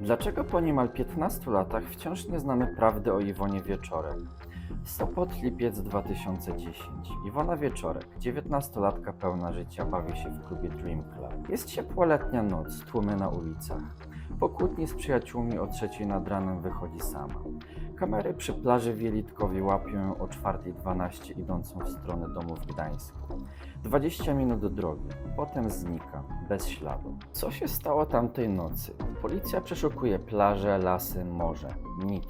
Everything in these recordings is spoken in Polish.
Dlaczego po niemal 15 latach wciąż nie znamy prawdy o Iwonie Wieczorek? Sopot, lipiec 2010. Iwona Wieczorek, 19-latka pełna życia, bawi się w klubie Dream Club. Jest ciepła letnia noc, tłumy na ulicach. Po kłótni z przyjaciółmi o trzeciej nad ranem wychodzi sama. Kamery przy plaży w Jelitkowie łapią ją o 4.12 idącą w stronę domu w Gdańsku. 20 minut drogi, potem znika, bez śladu. Co się stało tamtej nocy? Policja przeszukuje plaże, lasy, morze. Nic.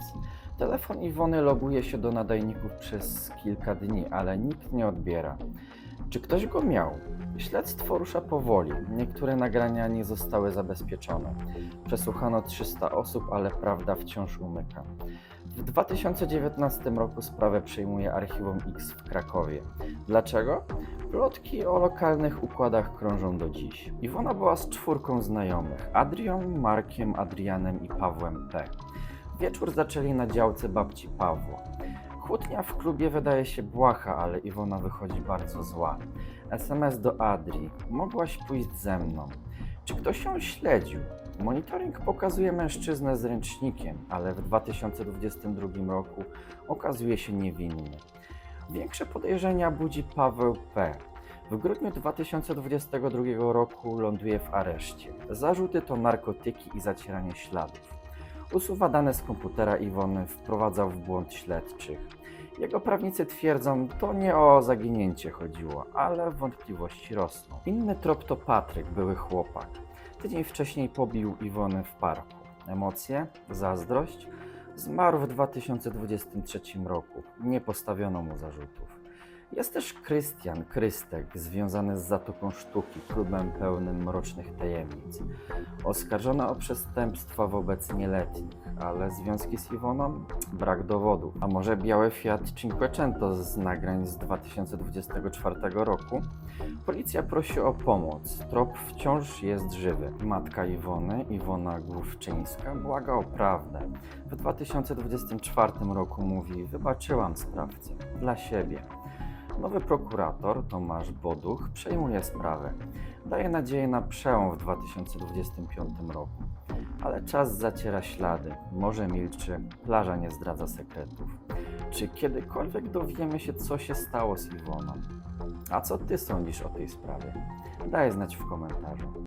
Telefon Iwony loguje się do nadajników przez kilka dni, ale nikt nie odbiera. Czy ktoś go miał? Śledztwo rusza powoli. Niektóre nagrania nie zostały zabezpieczone. Przesłuchano 300 osób, ale prawda wciąż umyka. W 2019 roku sprawę przejmuje Archiwum X w Krakowie. Dlaczego? Plotki o lokalnych układach krążą do dziś. Iwona była z czwórką znajomych: Adrią, Markiem, Adrianem i Pawłem P. Wieczór zaczęli na działce babci Pawła. Kłótnia w klubie wydaje się błaha, ale Iwona wychodzi bardzo zła. SMS do Adri. Mogłaś pójść ze mną. Czy ktoś ją śledził? Monitoring pokazuje mężczyznę z ręcznikiem, ale w 2022 roku okazuje się niewinny. Większe podejrzenia budzi Paweł P. W grudniu 2022 roku ląduje w areszcie. Zarzuty to narkotyki i zacieranie śladów. Usuwa dane z komputera Iwony, wprowadzał w błąd śledczych. Jego prawnicy twierdzą, to nie o zaginięcie chodziło, ale wątpliwości rosną. Inny trop to Patryk, były chłopak. Tydzień wcześniej pobił Iwonę w parku. Emocje? Zazdrość? Zmarł w 2023 roku. Nie postawiono mu zarzutów. Jest też Krystian Krystek, związany z Zatoką Sztuki, klubem pełnym mrocznych tajemnic. Oskarżony o przestępstwa wobec nieletnich, ale związki z Iwoną? Brak dowodów. A może biały Fiat Cinquecento z nagrań z 2024 roku? Policja prosi o pomoc. Trop wciąż jest żywy. Matka Iwony, Iwona Główczyńska, błaga o prawdę. W 2024 roku mówi: Wybaczyłam sprawcę dla siebie. Nowy prokurator, Tomasz Boduch, przejmuje sprawę. Daje nadzieję na przełom w 2025 roku. Ale czas zaciera ślady, morze milczy, plaża nie zdradza sekretów. Czy kiedykolwiek dowiemy się, co się stało z Iwoną? A co ty sądzisz o tej sprawie? Daj znać w komentarzu.